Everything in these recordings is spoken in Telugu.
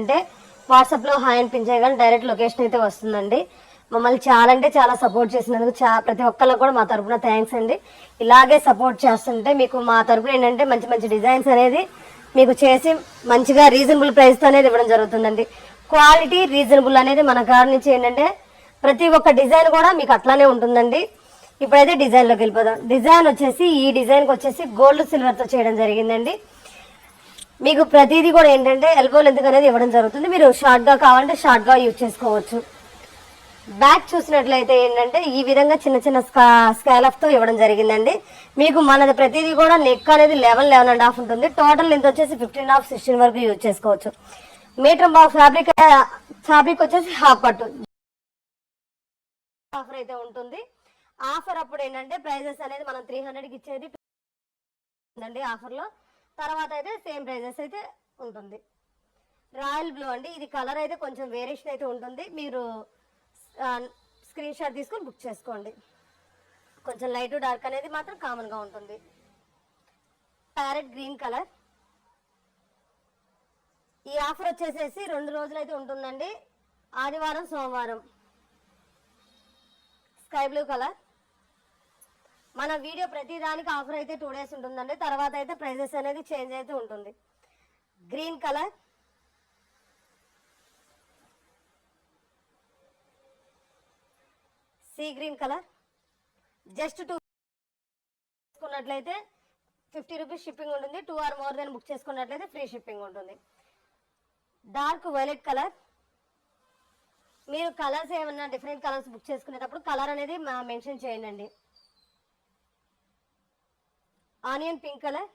అంటే వాట్సాప్లో హాయ్ అనిపించే పిన్ డైరెక్ట్ లొకేషన్ అయితే వస్తుందండి. మమ్మల్ని చాలా అంటే చాలా సపోర్ట్ చేసినందుకు చా ప్రతి ఒక్కళ్ళకి కూడా మా తరపున థ్యాంక్స్ అండి. ఇలాగే సపోర్ట్ చేస్తుంటే మీకు మా తరపున ఏంటంటే మంచి మంచి డిజైన్స్ అనేది మీకు చేసి మంచిగా రీజనబుల్ ప్రైస్తో అనేది ఇవ్వడం జరుగుతుందండి. క్వాలిటీ రీజనబుల్ అనేది మన కాడ నుంచి ఏంటంటే ప్రతి ఒక్క డిజైన్ కూడా మీకు అట్లానే ఉంటుందండి. ఇప్పుడైతే డిజైన్లోకి వెళ్ళిపోదాం. డిజైన్ వచ్చేసి ఈ డిజైన్కి వచ్చేసి గోల్డ్ సిల్వర్తో చేయడం జరిగిందండి. మీకు ప్రతిదీ కూడా ఏంటంటే ఎల్బో లెంత్ అనేది ఇవ్వడం జరుగుతుంది. మీరు షార్ట్గా కావాలంటే షార్ట్గా యూజ్ చేసుకోవచ్చు. బ్యాక్ చూసినట్లయితే ఏంటంటే ఈ విధంగా చిన్న చిన్న స్కా స్కాలఫ్తో ఇవ్వడం జరిగిందండి. మీకు మనది ప్రతిదీ కూడా నెక్ అనేది లెవెన్ లెవెన్ అండ్ హాఫ్ ఉంటుంది. టోటల్ లెంత్ వచ్చేసి ఫిఫ్టీన్ హాఫ్ సిక్స్టీన్ వరకు యూజ్ చేసుకోవచ్చు. మీటర్ బాక్స్ ఫ్యాబ్రిక్ ఫ్యాబ్రిక్ వచ్చేసి హాఫ్ పట్టు ఆఫర్ అయితే ఉంటుంది. ఆఫర్ అప్పుడు ఏంటంటే ప్రైజెస్ అనేది మనం త్రీ హండ్రెడ్కి ఇచ్చేది. ఆఫర్లో తర్వాత అయితే సేమ్ ప్రైజెస్ అయితే ఉంటుంది. రాయల్ బ్లూ అండి. ఇది కలర్ అయితే కొంచెం వేరియేషన్ అయితే ఉంటుంది. మీరు స్క్రీన్ షాట్ తీసుకొని బుక్ చేసుకోండి. కొంచెం లైట్ డార్క్ అనేది మాత్రం కామన్గా ఉంటుంది. Parrot green colour. ఈ ఆఫర్ వచ్చేసేసి రెండు రోజులైతే ఉంటుందండి. ఆదివారం సోమవారం. Sky blue colour. మన వీడియో ప్రతి దానికి ఆఫర్ అయితే టూ డేస్ ఉంటుందండి. తర్వాత అయితే ప్రైజెస్ అనేది చేంజ్ అయితే ఉంటుంది. Green colour sea green colour just two చేసుకున్నట్లయితే ఫిఫ్టీ రూపీస్ షిప్పింగ్ ఉంటుంది. Two or more then book చేసుకున్నట్లయితే ఫ్రీ షిప్పింగ్ ఉంటుంది. డార్క్ వైలెట్ కలర్ మీరు కలర్స్ ఏమన్నా డిఫరెంట్ కలర్స్ బుక్ చేసుకునేటప్పుడు కలర్ అనేది మెన్షన్ చేయండి. Onion pink colour.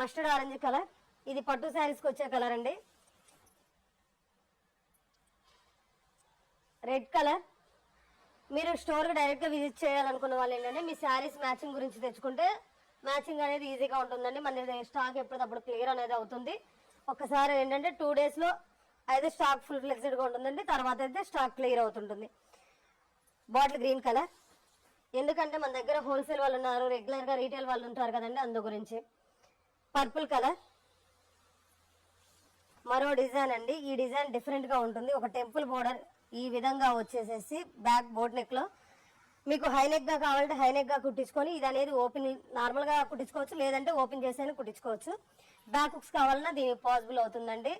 Mustard orange colour. ఇది పట్టు శారీస్కి వచ్చే కలర్ అండి. Red colour. మీరు స్టోర్కి డైరెక్ట్గా విజిట్ చేయాలనుకున్న వాళ్ళు ఏంటంటే మీ శారీస్ మ్యాచింగ్ గురించి తెచ్చుకుంటే మ్యాచింగ్ అనేది ఈజీగా ఉంటుందండి. మన స్టాక్ ఎప్పటికప్పుడు క్లియర్ అనేది అవుతుంది. ఒకసారి ఏంటంటే టూ డేస్లో అయితే స్టాక్ ఫుల్ ఫ్లెక్సిడ్గా ఉంటుందండి. తర్వాత అయితే స్టాక్ క్లియర్ అవుతుంటుంది. Bottle green colour. ఎందుకంటే మన దగ్గర హోల్సేల్ వాళ్ళు ఉన్నారు రెగ్యులర్గా రీటైల్ వాళ్ళు ఉంటారు కదండి అందు గురించి. Purple colour. మరో డిజైన్ అండి. ఈ డిజైన్ డిఫరెంట్గా ఉంటుంది. ఒక టెంపుల్ బోర్డర్ ఈ విధంగా వచ్చేసేసి బ్యాక్ బోట్ నెక్లో మీకు హైనెక్గా కావాలంటే హైనెక్గా కుట్టించుకొని ఇది అనేది ఓపెన్ నార్మల్గా కుట్టించుకోవచ్చు లేదంటే ఓపెన్ చేసైనా కుట్టించుకోవచ్చు. బ్యాక్ హుక్స్ కావాలన్నా దీనికి పాసిబుల్ అవుతుందండి.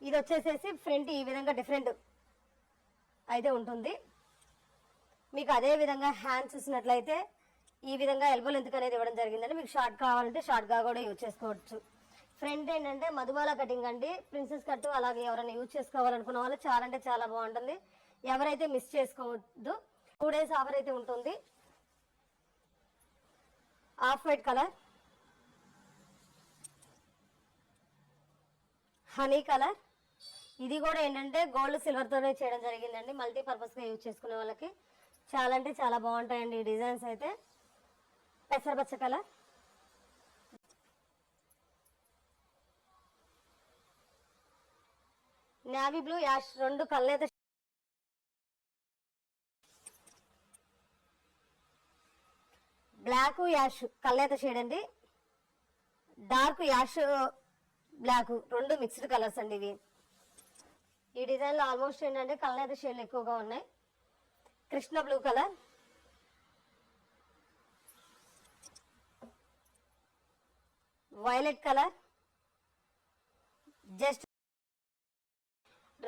ఇది వచ్చేసేసి ఫ్రంట్ ఈ విధంగా డిఫరెంట్ అయితే ఉంటుంది. మీకు అదే విధంగా హ్యాండ్ చూసినట్లయితే ఈ విధంగా ఎల్బో లెంత్ అనేది ఇవ్వడం జరిగిందండి. మీకు షార్ట్ కావాలంటే షార్ట్గా కూడా యూజ్ చేసుకోవచ్చు. ఫ్రంట్ ఏంటంటే మధుబాల కటింగ్ అండి. ప్రిన్సెస్ కట్ అలాగే ఎవరైనా యూజ్ చేసుకోవాలనుకున్న వాళ్ళు చాలా అంటే చాలా బాగుంటుంది. ఎవరైతే మిస్ చేసుకోవద్దు టూ డేస్ ఆఫర్ అయితే ఉంటుంది. Off white colour honey colour ఇది కూడా ఏంటంటే గోల్డ్ సిల్వర్తోనే చేయడం జరిగిందండి. మల్టీపర్పస్గా యూజ్ చేసుకునే వాళ్ళకి. చాలా అంటే చాలా బాగుంటాయండి ఈ డిజైన్స్ అయితే. పెసరపచ్చ కలర్. నావీ బ్లూ యాష్ రెండు కళ్ళైతే బ్లాక్ యాష్ కళ్ళైతే షేడ్ అండి. డార్క్ యాష్ బ్లాక్ రెండు మిక్స్డ్ కలర్స్ అండి ఇవి. ఈ డిజైన్లో ఆల్మోస్ట్ ఏంటంటే కళ్ళైతే షేడ్లు ఎక్కువగా ఉన్నాయి. Krishna blue colour. Violet colour. Just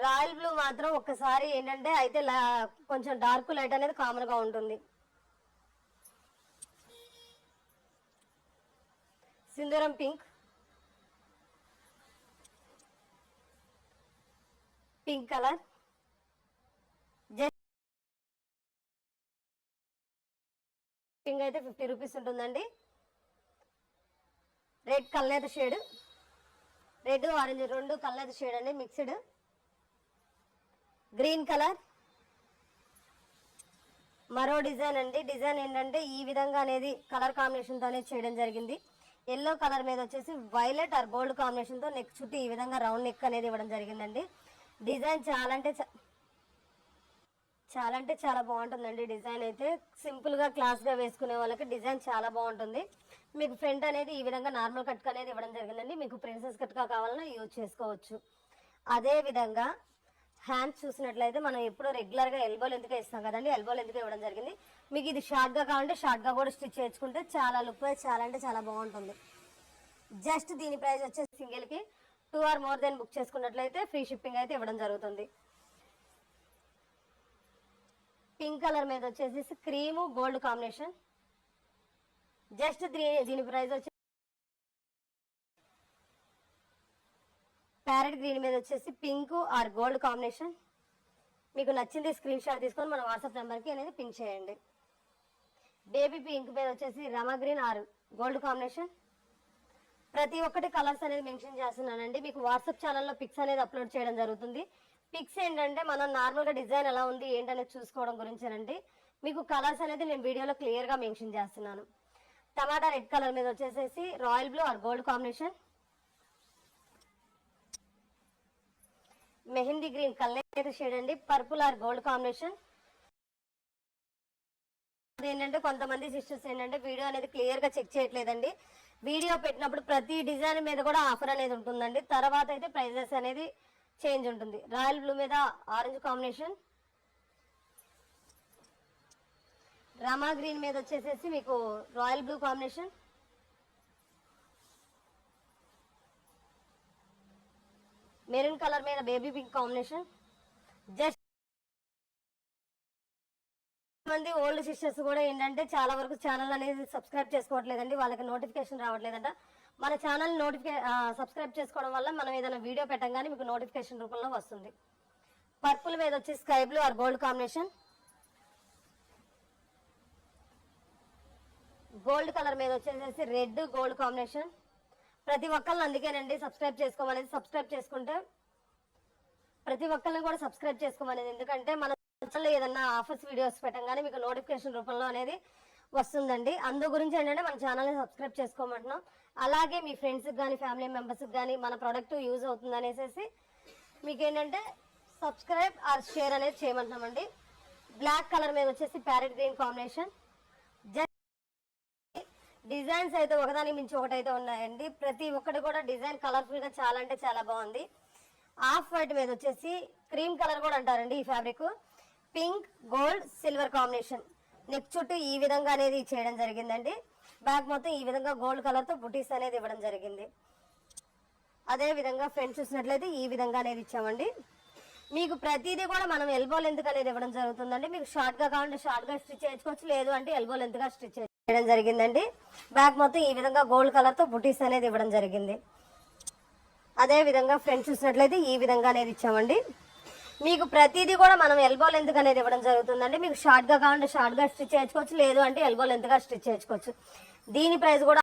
royal blue మాత్రం ఒక్కసారి ఏంటంటే అయితే కొంచెం డార్క్ లైట్ అనేది కామన్గా ఉంటుంది. సింధూరం పింక్. Pink colour. పింక్ అయితే ఫిఫ్టీ రూపీస్ ఉంటుందండి. రెడ్ కల్నేత షేడ్ రెడ్ ఆరెంజ్ రెండు కల్నేత షేడ్ అండి మిక్స్డ్ గ్రీన్ కలర్ మరో డిజైన్ అండి. డిజైన్ ఏంటంటే ఈ విధంగా అనేది కలర్ కాంబినేషన్తో అనేది చేయడం జరిగింది. ఎల్లో కలర్ మీద వచ్చేసి వైలెట్ ఆర్ గోల్డ్ కాంబినేషన్తో నెక్ చుట్టూ ఈ విధంగా రౌండ్ నెక్ అనేది ఇవ్వడం జరిగిందండి. డిజైన్ చాలా అంటే చాలా అంటే చాలా బాగుంటుందండి డిజైన్ అయితే. సింపుల్గా క్లాస్గా వేసుకునే వాళ్ళకి డిజైన్ చాలా బాగుంటుంది. మీకు ఫ్రంట్ అనేది ఈ విధంగా నార్మల్ కట్ అనేది ఇవ్వడం జరిగిందండి. మీకు ప్రిన్సెస్ కట్కా కావాలన్నా యూజ్ చేసుకోవచ్చు. అదే విధంగా హ్యాండ్స్ చూసినట్లయితే మనం ఎప్పుడు రెగ్యులర్గా ఎల్బో ఎందుకు ఇస్తాం కదండి. ఎల్బో ఎందుకు ఇవ్వడం జరిగింది. మీకు ఇది షార్ట్గా కావాలంటే షార్ట్గా కూడా స్టిచ్ చేసుకుంటే చాలా లుక్ చాలా అంటే చాలా బాగుంటుంది. జస్ట్ దీని ప్రైస్ వచ్చేసి సింగిల్కి two or more than book చేసుకున్నట్లయితే ఫ్రీ షిప్పింగ్ అయితే ఇవ్వడం జరుగుతుంది. పింక్ కలర్ మీద వచ్చేసి క్రీము గోల్డ్ కాంబినేషన్. జస్ట్ దీని ప్రైస్ వచ్చి ప్యారెట్ గ్రీన్ మీద వచ్చేసి పింక్ ఆర్ గోల్డ్ కాంబినేషన్. మీకు నచ్చింది స్క్రీన్ షాట్ తీసుకొని మన వాట్సాప్ నెంబర్కి అనేది పింక్ చేయండి. బేబీ పింక్ మీద వచ్చేసి రమా గ్రీన్ ఆర్ గోల్డ్ కాంబినేషన్. ప్రతి ఒక్కటి కలర్స్ అనేది మెన్షన్ చేస్తున్నానండి. మీకు వాట్సాప్ ఛానల్లో పిక్స్ అనేది అప్లోడ్ చేయడం జరుగుతుంది. పిక్స్ ఏంటంటే మనం నార్మల్గా డిజైన్ ఎలా ఉంది ఏంటనేది చూసుకోవడం గురించేనండి. మీకు కలర్స్ అనేది నేను వీడియోలో క్లియర్గా మెన్షన్ చేస్తున్నాను. టమాటా రెడ్ కలర్ మీద వచ్చేసేసి royal blue or gold combination. Mehndi green colour shade అండి. Purple or gold combination. ఏంటంటే కొంతమంది సిస్టర్స్ ఏంటంటే వీడియో అనేది క్లియర్గా చెక్ చేయట్లేదండి. వీడియో పెట్టినప్పుడు ప్రతి డిజైన్ మీద కూడా ఆఫర్ అనేది ఉంటుందండి. తర్వాత అయితే ప్రైజెస్ అనేది చేంజ్ ఉంటుంది. రాయల్ బ్లూ మీద ఆరెంజ్ కాంబినేషన్. రమా గ్రీన్ మీద వచ్చేసేసి మీకు royal blue combination. Maroon colour మీద బేబీ పింక్ కాంబినేషన్. జస్ట్ మంది ఓల్డ్ సిస్టర్స్ కూడా ఏంటంటే చాలా వరకు ఛానల్ అనేది సబ్స్క్రైబ్ చేసుకోవట్లేదండి. వాళ్ళకి నోటిఫికేషన్ రావట్లేదంట. మన ఛానల్ నోటిఫికే సబ్స్క్రైబ్ చేసుకోవడం వల్ల మనం ఏదైనా వీడియో పెట్టగానే మీకు నోటిఫికేషన్ రూపంలో వస్తుంది. పర్పుల్ మీద వచ్చి sky blue or gold combination. Gold colour మీద వచ్చేసేసి రెడ్ గోల్డ్ కాంబినేషన్. ప్రతి ఒక్కరిని అందుకేనండి సబ్స్క్రైబ్ చేసుకోమనేది. సబ్స్క్రైబ్ చేసుకుంటే ప్రతి ఒక్కరిని కూడా సబ్స్క్రైబ్ చేసుకోమనేది. ఎందుకంటే మన ఛానల్లో ఏదన్నా ఆఫర్స్ వీడియోస్ పెట్టంగానే మీకు నోటిఫికేషన్ రూపంలో అనేది వస్తుందండి. అందు గురించి ఏంటంటే మన ఛానల్ని సబ్స్క్రైబ్ చేసుకోమంటున్నాం. అలాగే మీ ఫ్రెండ్స్కి కానీ ఫ్యామిలీ మెంబర్స్కి కానీ మన ప్రోడక్ట్ యూజ్ అవుతుంది అనేసి మీకు ఏంటంటే సబ్స్క్రైబ్ ఆర్ షేర్ అనేది చేయమంటున్నామండి. బ్లాక్ కలర్ మీద వచ్చేసి parrot green combination. Just designs అయితే ఒకదాని మించి ఒకటైతే ఉన్నాయండి. ప్రతి ఒక్కటి కూడా డిజైన్ కలర్ఫుల్గా చాలా అంటే చాలా బాగుంది. ఆఫ్ వైట్ మీద వచ్చేసి క్రీమ్ కలర్ కూడా అంటారండి ఈ fabric. Pink gold silver combination. Neck చుట్టూ ఈ విధంగా అనేది చేయడం జరిగిందండి. బ్యాక్ మొత్తం ఈ విధంగా గోల్డ్ కలర్తో బుటీస్ అనేది ఇవ్వడం జరిగింది. అదే విధంగా ఫ్రంట్ చూసినట్లయితే ఈ విధంగా అనేది ఇచ్చామండి. మీకు ప్రతిదీ కూడా మనం ఎల్బో లెంత్ అనేది ఇవ్వడం జరుగుతుందండి. మీకు షార్ట్గా కావాలంటే షార్ట్గా స్టిచ్ చేసుకోవచ్చు లేదు అంటే ఎల్బో లెంత్గా స్టిచ్ చేయడం జరిగిందండి. బ్యాక్ మొత్తం ఈ విధంగా గోల్డ్ కలర్తో బుటీస్ అనేది ఇవ్వడం జరిగింది. అదే విధంగా ఫ్రంట్ చూసినట్లయితే ఈ విధంగా అనేది ఇచ్చామండి. మీకు ప్రతిదీ కూడా మనం ఎల్బో లెంత్ అనేది ఇవ్వడం జరుగుతుందండి. మీకు షార్ట్గా కావాలంటే షార్ట్గా స్టిచ్ చేసుకోవచ్చు లేదు అంటే ఎల్బో లెంత్గా స్టిచ్ చేసుకోవచ్చు దీని ప్రైస్ కూడా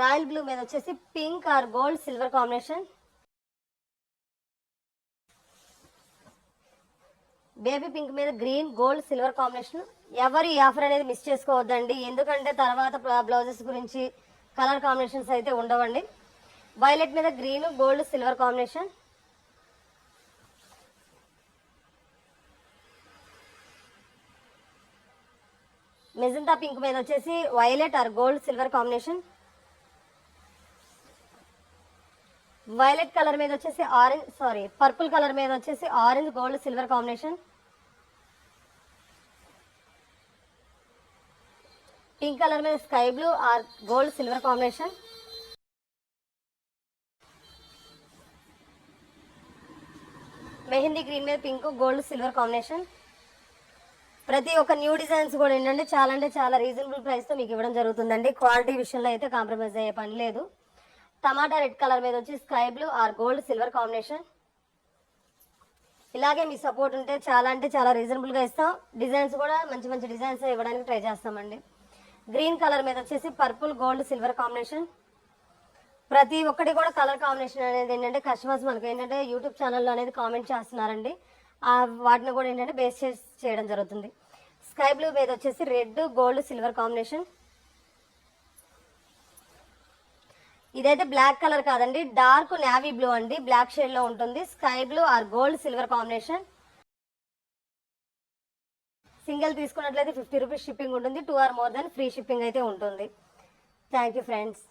రాయల్ బ్లూ మీద వచ్చేసి pink or gold silver combination baby pink మీద గ్రీన్ గోల్డ్ సిల్వర్ కాంబినేషన్ ఎవరు ఈ ఆఫర్ అనేది మిస్ చేసుకోవద్దండి. ఎందుకంటే తర్వాత బ్లౌజెస్ గురించి కలర్ కాంబినేషన్స్ అయితే ఉండవండి. వైలెట్ మీద green gold silver combination magenta pink మీద వచ్చేసి violet or gold silver combination violet colour మీద వచ్చేసి ఆరెంజ్ సారీ పర్పుల్ కలర్ మీద వచ్చేసి orange gold silver combination pink colour మీద sky blue or gold silver combination mehndi green మీద పింక్ గోల్డ్ సిల్వర్ కాంబినేషన్. ప్రతి ఒక్క న్యూ డిజైన్స్ కూడా ఏంటంటే చాలా అంటే చాలా రీజనబుల్ ప్రైస్తో మీకు ఇవ్వడం జరుగుతుందండి. క్వాలిటీ విషయంలో అయితే కాంప్రమైజ్ అయ్యే పని లేదు. టమాటా రెడ్ కలర్ మీద వచ్చి sky blue or gold silver combination. ఇలాగే మీ సపోర్ట్ ఉంటే చాలా అంటే చాలా రీజనబుల్గా ఇస్తాం. డిజైన్స్ కూడా మంచి మంచి డిజైన్స్ ఇవ్వడానికి ట్రై చేస్తామండి. గ్రీన్ కలర్ మీద వచ్చేసి పర్పుల్ గోల్డ్ సిల్వర్ కాంబినేషన్. ప్రతి ఒక్కటి కూడా కలర్ కాంబినేషన్ అనేది ఏంటంటే కస్టమర్స్ మనకి ఏంటంటే యూట్యూబ్ ఛానల్లో అనేది కామెంట్ చేస్తున్నారండి. ఆ వాటిని కూడా ఏంటంటే బేస్ చేసి చేయడం జరుగుతుంది. స్కై బ్లూ మీద వచ్చేసి రెడ్ గోల్డ్ సిల్వర్ కాంబినేషన్ ఇదైతే బ్లాక్ కలర్ కాదండి డార్క్ నావీ బ్లూ అండి. బ్లాక్ షేడ్లో ఉంటుంది. Sky blue or gold silver combination single తీసుకున్నట్లయితే ఫిఫ్టీ రూపీస్ షిప్పింగ్ ఉంటుంది. Two or more than free shipping అయితే ఉంటుంది. Thank you friends